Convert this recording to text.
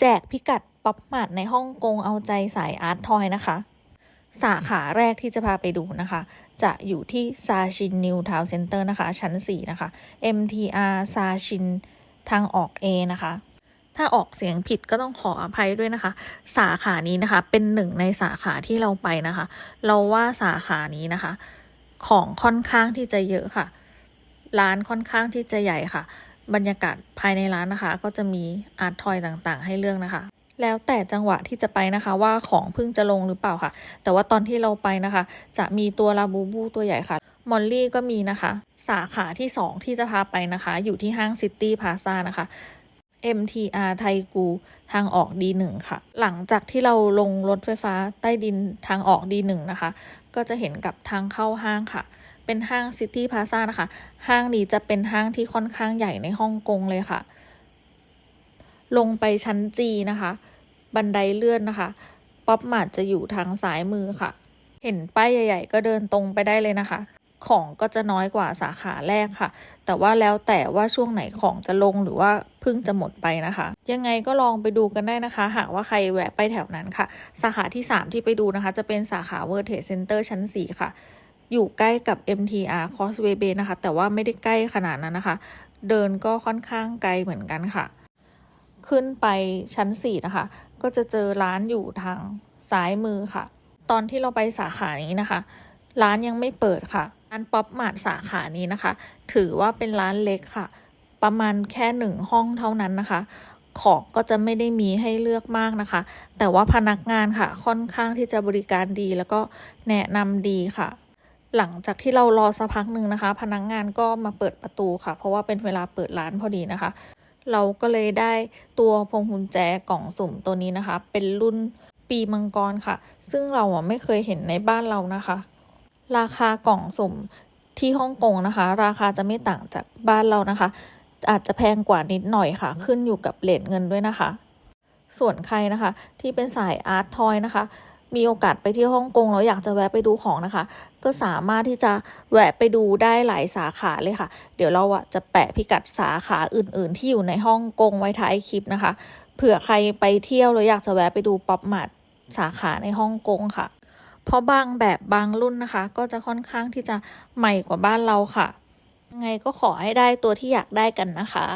แจกพิกัดป๊อปมาร์ในฮ่องกงเอาใจสายอาร์ตทอยนะคะ สาขาแรกที่จะพาไปดูนะคะ จะอยู่ที่ซาชินนิวทาวเซ็นเตอร์นะคะ ชั้น 4 นะคะ MTR ซาชินทางออก A นะคะถ้าออกเสียงผิดก็ต้องขออภัยด้วยนะคะ สาขานี้นะคะเป็นหนึ่งในสาขาที่เราไปนะคะ เราว่าสาขานี้นะคะ ของค่อนข้างที่จะเยอะค่ะ ร้านค่อนข้างที่จะใหญ่ค่ะ บรรยากาศภายในร้านนะคะ ก็จะมีอาร์ตทอยต่างๆ ให้เลือกนะคะ แล้วแต่จังหวะที่จะไปนะคะว่าของเพิ่งจะลงหรือเปล่าค่ะ แต่ว่าตอนที่เราไปนะคะ จะมีตัวลาบูบูตัวใหญ่ค่ะมอลลี่ก็มีนะคะ สาขาที่ 2 ที่จะพาไปนะคะ อยู่ที่ห้างซิตี้พาซานะคะ MTR ไทกูทางออก D1 ค่ะ หลังจากที่เราลงรถไฟฟ้าใต้ดินทางออก D1 นะคะ ก็จะเห็นกับทางเข้าห้างค่ะ เป็นห้างซิตี้พาซานะคะ ห้างนี้จะเป็นห้างที่ค่อนข้างใหญ่ในฮ่องกงเลยค่ะ ลงไปชั้นจีนะคะ บันไดเลื่อนนะคะ ป๊อปมาร์จะอยู่ทางซ้ายมือค่ะ เห็นป้ายใหญ่ ๆ ก็เดินตรงไปได้เลยนะคะ ของก็จะน้อยกว่าสาขาแรกค่ะ แต่ว่าแล้วแต่ว่าช่วงไหนของจะลงหรือว่าเพิ่งจะหมดไปนะคะ ยังไงก็ลองไปดูกันได้นะคะ หากว่าใครแวะไปแถวนั้นค่ะ สาขาที่ 3 ที่ไปดูนะคะ จะเป็นสาขา World Trade Center ชั้น 4 ค่ะ อยู่ใกล้กับ MTR Causeway Bay นะคะ แต่ว่าไม่ได้ใกล้ขนาดนั้นนะคะ เดินก็ค่อนข้างไกลเหมือนกันค่ะ ขึ้นไปชั้น 4 นะคะ ก็จะเจอร้านอยู่ทางซ้ายมือค่ะ ตอนที่เราไปสาขานี้นะคะ ร้านยังไม่เปิดค่ะ ร้านป๊อปมาร์ทสาขานี้นะคะ ถือว่าเป็นร้านเล็กค่ะ ประมาณแค่หนึ่งห้องเท่านั้นนะคะ ของก็จะไม่ได้มีให้เลือกมากนะคะ แต่ว่าพนักงานค่ะ ค่อนข้างที่จะบริการดีแล้วก็แนะนำดีค่ะ หลังจากที่เรารอสักพักหนึ่งนะคะ พนักงานก็มาเปิดประตูค่ะ เพราะว่าเป็นเวลาเปิดร้านพอดีนะคะ เราก็เลยได้ตัวพวงกุญแจกล่องสุ่มตัวนี้นะคะ เป็นรุ่นปีมังกรค่ะ ซึ่งเราอะไม่เคยเห็นในบ้านเรานะคะ ราคากล่องสุ่มที่ฮ่องกงนะคะ ราคาจะไม่ต่างจากบ้านเรานะคะ อาจจะแพงกว่านิดหน่อยค่ะ ขึ้นอยู่กับเลทเงินด้วยนะคะ ส่วนใครนะคะ ที่เป็นสายอาร์ตทอยนะคะ มีโอกาสไปที่ฮ่องกงแล้วอยากจะแวะไปดูของนะคะ ก็สามารถที่จะแวะไปดูได้หลายสาขาเลยค่ะ เดี๋ยวเราอะจะแปะพิกัดสาขาอื่น ๆ ที่อยู่ในฮ่องกงไว้ท้ายคลิปนะคะ เผื่อใครไปเที่ยวแล้วอยากจะแวะไปดูป๊อปมาร์ทสาขาในฮ่องกงค่ะ เพราะบางแบบบางรุ่นนะคะ ก็จะค่อนข้างที่จะใหม่กว่าบ้านเราค่ะ ยังไงก็ขอให้ได้ตัวที่อยากได้กันนะคะ